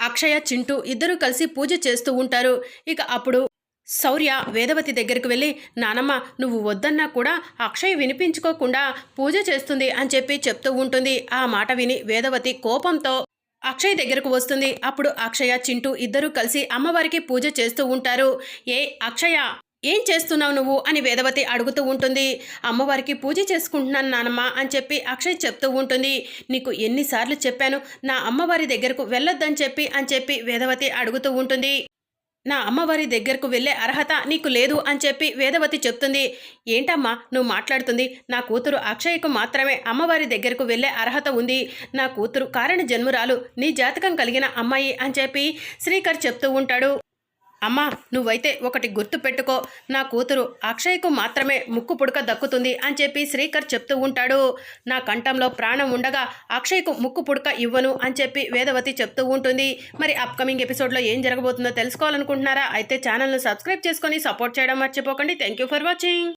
అక్షయ చింటూ ఇద్దరూ కలిసి పూజ చేస్తూ ఉంటారు. ఇక అప్పుడు శౌర్య వేదవతి దగ్గరికి వెళ్ళి నానమ్మ నువ్వు వద్దన్నా కూడా అక్షయ్ వినిపించుకోకుండా పూజ చేస్తుంది అని చెప్పి చెప్తూ ఉంటుంది. ఆ మాట విని వేదవతి కోపంతో అక్షయ్ దగ్గరకు వస్తుంది. అప్పుడు అక్షయ చింటూ ఇద్దరూ కలిసి అమ్మవారికి పూజ చేస్తూ ఉంటారు. ఏ అక్షయ ఏం చేస్తున్నావు నువ్వు? అని వేదవతి అడుగుతూ ఉంటుంది. అమ్మవారికి పూజ చేసుకుంటున్నాను నానమ్మ అని చెప్పి అక్షయ్ చెప్తూ ఉంటుంది. నీకు ఎన్నిసార్లు చెప్పాను నా అమ్మవారి దగ్గరకు వెళ్ళొద్దని చెప్పి అని చెప్పి వేదవతి అడుగుతూ ఉంటుంది. నా అమ్మవారి దగ్గరకు వెళ్ళే అర్హత నీకు లేదు అని చెప్పి వేదవతి చెప్తుంది. ఏంటమ్మా నువ్వు మాట్లాడుతుంది? నా కూతురు అక్షయ్కు మాత్రమే అమ్మవారి దగ్గరకు వెళ్ళే అర్హత ఉంది. నా కూతురు కారణ జన్మురాలు నీ జాతకం కలిగిన అమ్మాయి అని చెప్పి శ్రీకర్ చెప్తూ ఉంటాడు. అమ్మా నువ్వైతే ఒకటి గుర్తు పెట్టుకో. నా కూతురు అక్షయ్కు మాత్రమే ముక్కు పుడక దక్కుతుంది అని చెప్పి శ్రీకర్ చెప్తూ ఉంటాడు. నా కంఠంలో ప్రాణం ఉండగా అక్షయ్కు ముక్కు పుడక ఇవ్వను అని చెప్పి వేదవతి చెప్తూ ఉంటుంది. మరి అప్కమింగ్ ఎపిసోడ్లో ఏం జరగబోతుందో తెలుసుకోవాలనుకుంటున్నారా? అయితే ఛానల్ను సబ్స్క్రైబ్ చేసుకొని సపోర్ట్ చేయడం మర్చిపోకండి. Thank you for watching